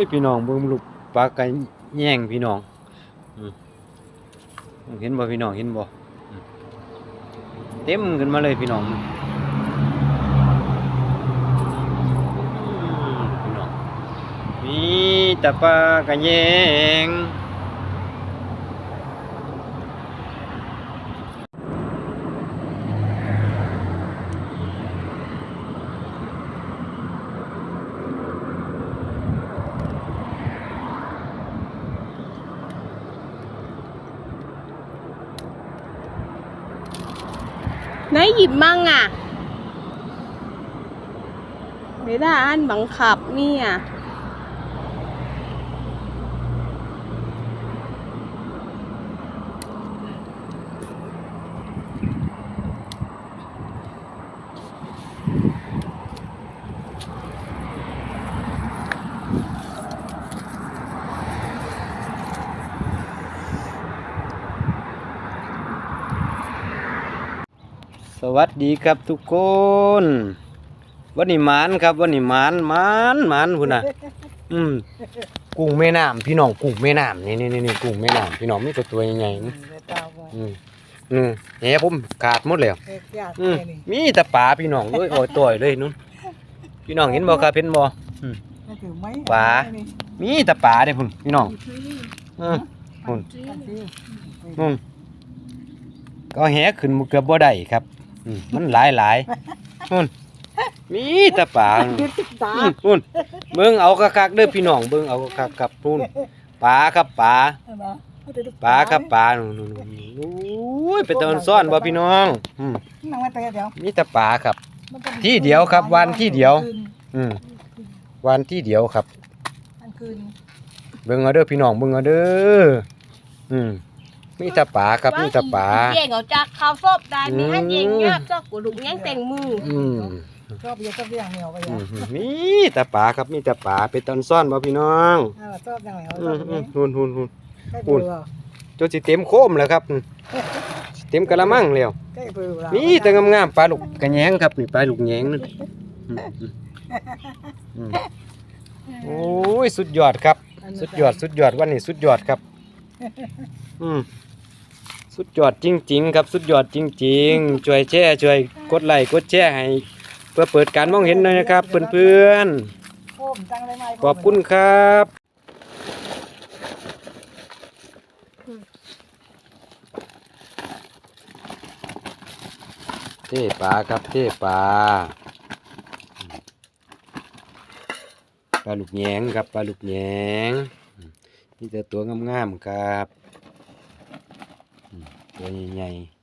ยพี่น้องเบิ่งลูกปลากันแย่งพี่น้องเห็นบ่พี่น้องเห็นบ่เต็มขึ้นมาเลยพี่น้องมพี่น้องมีแต่ปลากระแยง ไหนหยิบมั่งอะ ไม่ได้อันบังคับเนี่ย สวัสดีครับทุกคน วันนี้หมานครับ วันนี้หมานหมานหมานพุ่นน่ะ อืมกุ้งแม่น้ำพี่น้องกุ้งแม่น้ำนี่นี่นี่กุ้งแม่น้ำพี่น้องมีแต่ตัวใหญ่ๆนี่อืมอืมแหนผมขาดหมดแล้วอืมมีแต่ปลาพี่น้องด้วยโอ้ยต่อยเลยนู้นพี่น้องเห็นบ่ครับเห็นบ่ปลามีแต่ปลาเด้พุ่นพี่น้องอืมพุ่นอืมก็แหขึ้นเกือบบ่ได้ครับ มมันหลายหลายๆพุ่นมีแต่ปลาอืมพุ่นเบิ่งเอาคักๆเด้อพี่น้องเบิ่งเอาคักๆครับพุ่นปลาครับปลาปลาครับปลานู่นๆๆโอ้ยเป็นตะวันซ่อนบ่พี่น้องอืมนั่งไว้แต่เดี๋ยวมีแต่ปลาครับที่เดียวครับวันที่เดียว อืมวันที่เดียวครับอันคืนเบิ่งเอาเด้อพี่น้องเบิ่งเอาเด้ออืม มีแต่ปลาครับมีแต่ปลาเย่งเอาจากข้าวซอบได้มีอันอืมเย่งยากจากกระดูกแย่งแต่งมืออืมชอบเยอะชอบอย่างเหนียวไปอืเยอะมมีแต่ปลาครับมีแต่ปลาเป็นตะวันซ่อนบ่พี่น้องอ่าชอบอย่างเหนียวชอือบมอย่างอืนี้มหุ่นหุ่นหุ่น ใกล้เบื่อจนสิเต็มโคมแล้วครับอืมสิเต็มกะละมังแล้วใกล้เบื่อมีแต่งามๆปลาลูกกระแยงครับนี่ปลาลูกแยงนั่นอืมอืมอืมโอ้ยสุดยอดครับ สุดยอดสุดยอดวันนี้สุดยอดครับ อืม สุดยอดจริง ๆ ครับสุดยอดจริง ๆ ช่วยแชร์ช่วยกดไลค์กดแชร์ให้ เพื่อเปิดการมองเห็นหน่อยนะครับ เพื่อนโอ้มจังเลยไหมๆขอบคุณครับเท่ปลาครับเท่ปลาปลาลูกแยงครับปลาลูกแยงนี่แต่ตัวงามๆครับอืม ตัวใหญ่ๆ